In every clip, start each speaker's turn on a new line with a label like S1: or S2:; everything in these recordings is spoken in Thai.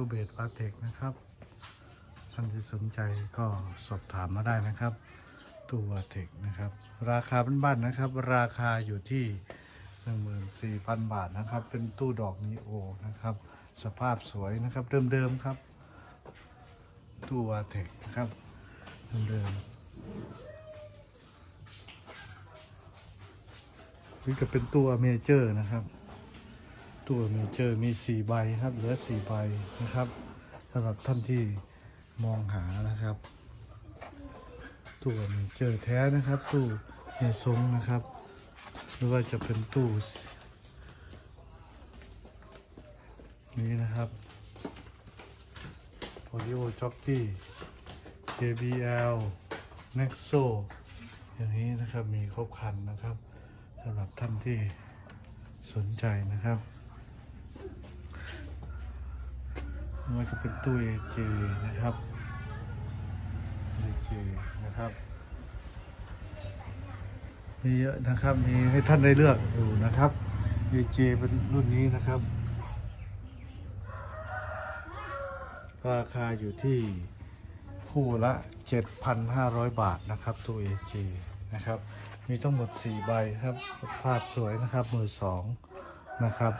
S1: ตู้เบสวาเทคนะครับ ท่านที่สนใจก็สอบถามมาได้นะครับ ตู้วาเทคนะครับ ราคาบ้านๆนะครับ ราคาอยู่ที่ 14,000 บาทนะครับ เป็นตู้ดอกนีโอนะครับ สภาพสวยนะครับ เดิมๆครับ ตู้วาเทคนะครับเดิมๆนี่จะเป็นตัวเมเจอร์นะครับ ตัวเมเจอร์มีสี่ใบครับเหลือสี่ใบนะครับสำหรับท่านที่มองหานะครับ ตัวเมเจอร์แท้นะครับ ตู้เมซงนะครับ หรือว่าจะเป็นตู้นี้นะครับ Audio Jockey JBL Nexo อย่างนี้นะครับมีครบคันนะครับสำหรับท่านที่สนใจนะครับ ไม่ว่าจะเป็นตู้ AJ นะครับ AJ นะครับ มีเยอะนะครับ มีให้ท่านได้เลือกอยู่นะครับ AJ เป็นรุ่นนี้นะครับ ราคาอยู่ที่คู่ละ 7,500 บาทนะครับตัว AJ นะครับ มีทั้งหมด 4 ใบครับสภาพสวยนะครับ มือสองนะครับ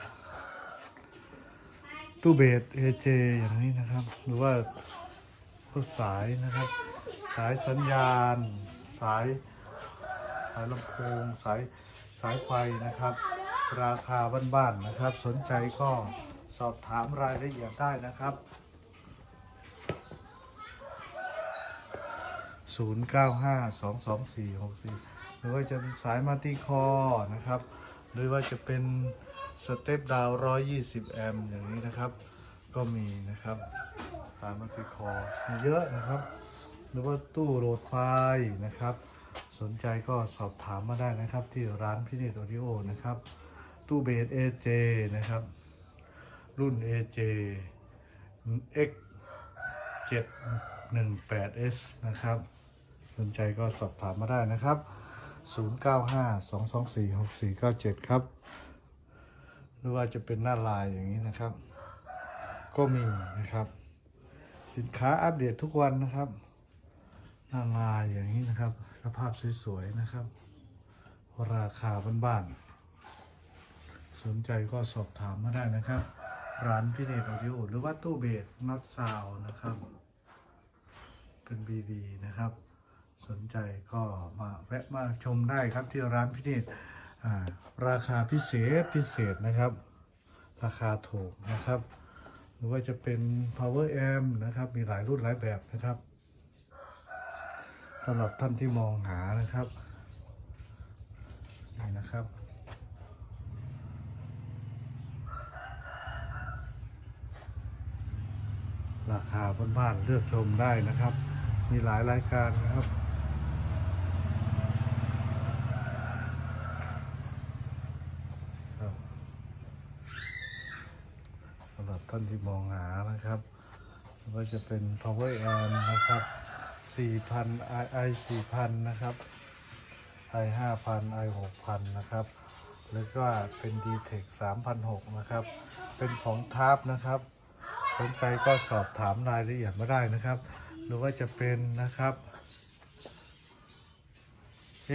S1: ตู้เบส AJ อย่างนี้นะครับ หรือว่าพวกสายนะครับ สายสัญญาณ สายสายลำโพงสายสายไฟนะครับ ราคาบ้านๆนะครับ สนใจก็สอบถามรายละเอียดได้นะครับ 09522464 หรือว่าจะเป็นสายมัลติคอนะครับ หรือว่าจะเป็น สเต็ปดาว120แอมป์อย่างนี้นะครับ ก็มีนะครับสายมัลติคอมีเยอะนะครับ หรือว่าตู้โหลดไฟล์นะครับ สนใจก็สอบถามมาได้นะครับ ที่ร้านพินิจออดิโอนะครับ ตู้เบส AJ นะครับ รุ่น AJ X 718S นะครับ สนใจก็สอบถามมาได้นะครับ 0952246497 ครับ หรือว่าจะเป็นหน้าลายอย่างนี้นะครับ ก็มีนะครับ สินค้าอัปเดตทุกวันนะครับ หน้าลายอย่างนี้นะครับ สภาพสวยๆนะครับ ราคาบ้านๆสนใจก็สอบถามมาได้นะครับ ร้านพิเนตออดิโอหรือว่าตู้เบสน็อตซาวนะครับ เป็น BB นะครับ สนใจก็มาแวะมาชมได้ครับที่ร้านพิเนต ราคาพิเศษพิเศษนะครับ ราคาถูกนะครับ หรือว่าจะเป็น power amp นะครับ มีหลายรุ่นหลายแบบนะครับสำหรับท่านที่มองหานะครับนี่นะครับราคาบ้านๆเลือกชมได้นะครับ มีหลายรายการนะครับครับสำหรับท่านที่มองหานะครับก็จะเป็น power amp นะครับ 4,000 i i 4,000 นะครับ i 5,000 i 6,000 นะครับ แล้วก็เป็น d t e c 3,600นะครับ เป็นของทาร์ปนะครับ สนใจก็สอบถามรายละเอียดมาได้นะครับ หรือว่าจะเป็นนะครับ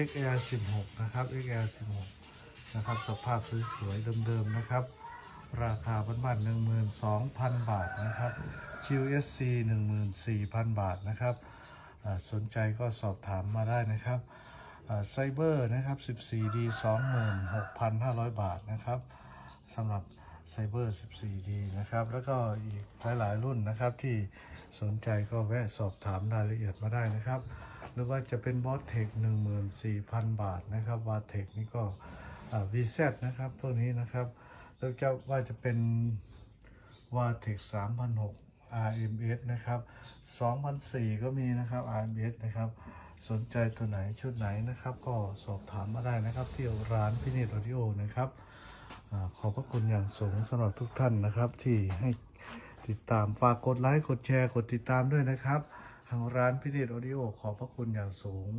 S1: XL 16 นะครับ XL 16 นะครับ สภาพสวยๆเดิมๆนะครับ ราคาบ้านๆ12,000บาทนะครับ QSC 14,000บาทนะครับสนใจก็สอบถามมาได้นะครับไซเบอร์นะครับ 14D 26,500 บาทนะครับสำหรับไซเบอร์ 14D นะครับ แล้วก็อีกหลายๆรุ่นนะครับที่สนใจก็แวะสอบถามรายละเอียดมาได้นะครับ หรือว่าจะเป็นบอสเทค14,000 บาทนะครับวาเทคนี่ก็วีเซนะครับพวกนี้นะครับ แล้วจะว่าจะเป็นวาเทค3,600 RMS นะครับ2,004 ก็มีนะครับ RMS นะครับ สนใจตัวไหนชุดไหนนะครับ ก็สอบถามมาได้นะครับ ที่ร้านพินิจออดิโอนะครับอขอบพระคุณอย่างสูงสำหรับทุกท่านนะครับ ที่ให้ติดตามฝากกดไลค์กดแชร์กดติดตามด้วยนะครับ ทางร้านพินิจออดิโอขอบพระคุณอย่างสูง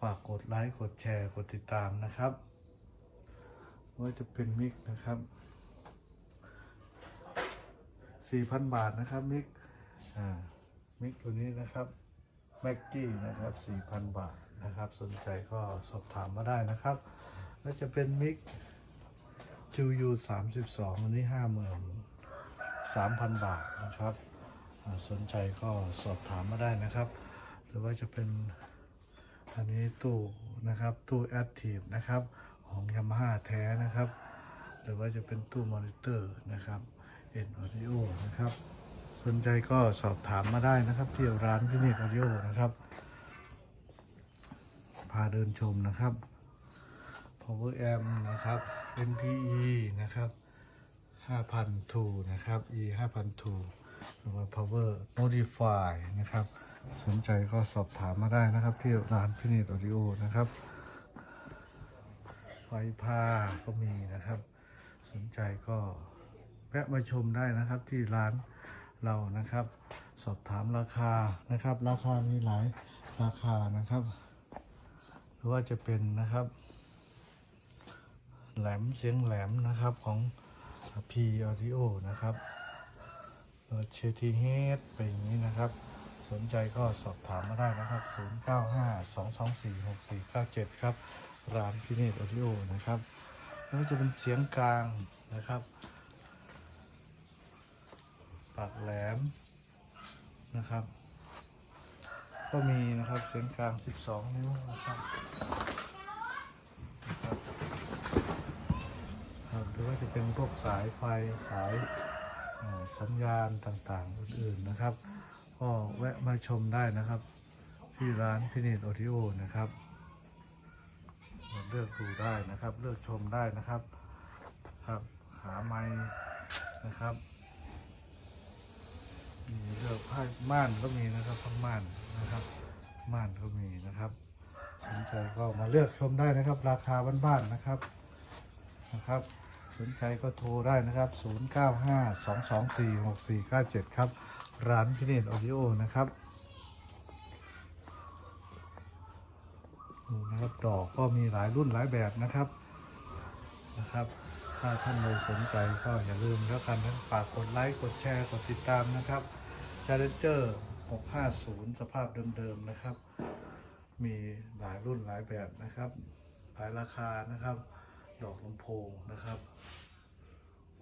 S1: ฝากกดไลค์กดแชร์กดติดตามนะครับว่าจะเป็นมิกนะครับ 4,000บาทนะครับมิกอ่ามิกตัวนี้นะครับแม็กกี้นะครับ4,000บาทนะครับสนใจก็สอบถามมาได้นะครับแล้วจะเป็นมิกชิวยู32อันนี้53,000บาทนะครับสนใจก็สอบถามมาได้นะครับ หรือว่าจะเป็นอันนี้ตู้นะครับตู้แอดทีฟนะครับของยามาฮ่าแท้นะครับ หรือว่าจะเป็นตู้มอนิเตอร์นะครับ เอ็นออดิโอนะครับ สนใจก็สอบถามมาได้นะครับที่ร้านพินิจออดิโอนะครับ พาเดินชมนะครับ power amp นะครับ NPE นะครับ5,000ทูนะครับ E 5,000ทูหรือว่า power modify นะครับ สนใจก็สอบถามมาได้นะครับ ที่ร้านพินิจออดิโอนะครับไฟผ้าก็มีนะครับ สนใจก็ แวะมาชมได้นะครับที่ร้านเรานะครับ สอบถามราคานะครับ ราคามีหลายราคานะครับ หรือว่าจะเป็นนะครับ แหลมเสียงแหลมนะครับของ P Audio นะครับเชทีเฮดไปอย่างนี้นะครับ สนใจก็สอบถามมาได้นะครับ 0952246497 ครับร้านพิเนตออดิโอนะครับแล้วจะเป็นเสียงกลางนะครับ ปากแหลมนะครับ ก็มีนะครับเสียงกลาง 12 นิ้วนะครับนะครับหรือว่าจะเป็นพวกสายไฟสายสัญญาณต่างๆอื่นๆนะครับ ก็แวะมาชมได้นะครับ ที่ร้านพินิจออดิโอนะครับเลือกดูได้นะครับ เลือกชมได้นะครับ ครับหาไม้นะครับ มีเลือกผ้าม่านก็มีนะครับผ้าม่านนะครับ ม่านก็มีนะครับ สนใจก็มาเลือกชมได้นะครับ ราคาบ้านๆนะครับนะครับ สนใจก็โทรได้นะครับ 0952246497 ครับ ร้านพิเนตออดิโอนะครับดูนะครับดอกก็มีหลายรุ่นหลายแบบนะครับนะครับ ถ้าท่านใดสนใจก็อย่าลืมแล้วกันทั้งฝากกดไลค์กดแชร์กดติดตามนะครับ Challenger 650 สภาพเดิมๆนะครับ มีหลายรุ่นหลายแบบนะครับ หลายราคานะครับ ดอกลำโพงนะครับ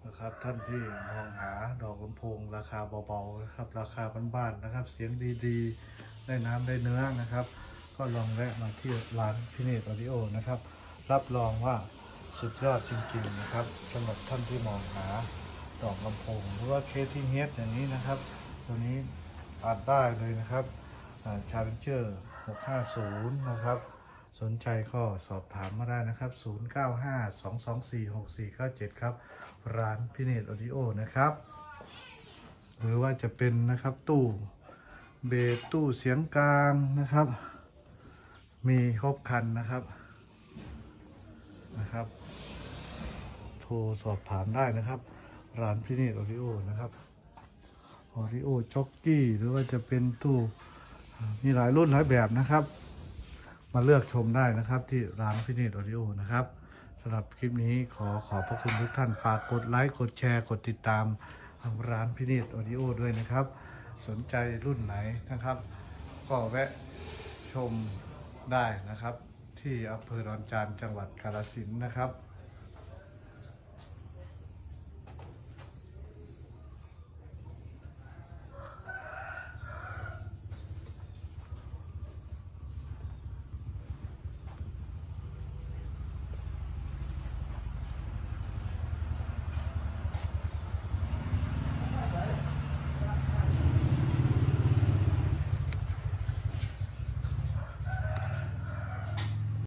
S1: นะครับ ท่านที่มองหาดอกลำโพง ราคาเบาๆนะครับ ราคาบ้านๆนะครับ เสียงดีๆ ได้น้ำได้เนื้อนะครับ ก็ลองแวะมาที่ร้านพิเนตออดิโอนะครับ รับรองว่าสุดยอดจริงๆนะครับสำหรับท่านที่มองหาดอกลำโพง หรือว่าเคที่เฮดอย่างนี้นะครับ ตัวนี้อัดได้เลยนะครับชาเลนเจอร์650 นะครับ สนใจก็สอบถามมาได้นะครับ 0952246497 ครับ ร้านพิเนตออดิโอนะครับ หรือว่าจะเป็นนะครับตู้เบสตู้เสียงกลางนะครับ มีครบคันนะครับนะครับ โทรสอบถามได้นะครับ ร้านพิเนตออดิโอนะครับ ออดิโอจ็อกกี้หรือว่าจะเป็นตู้มีหลายรุ่นหลายแบบนะครับ มาเลือกชมได้นะครับ ที่ร้านพิเนตออดิโอนะครับสำหรับคลิปนี้ขอขอบพระคุณทุกท่านฝากกดไลค์กดแชร์กดติดตามทางร้านพิเนตออดิโอด้วยนะครับ สนใจรุ่นไหนนะครับ ก็แวะชมได้นะครับ ที่อำเภอดอนจานจังหวัดกาฬสินธุ์นะครับ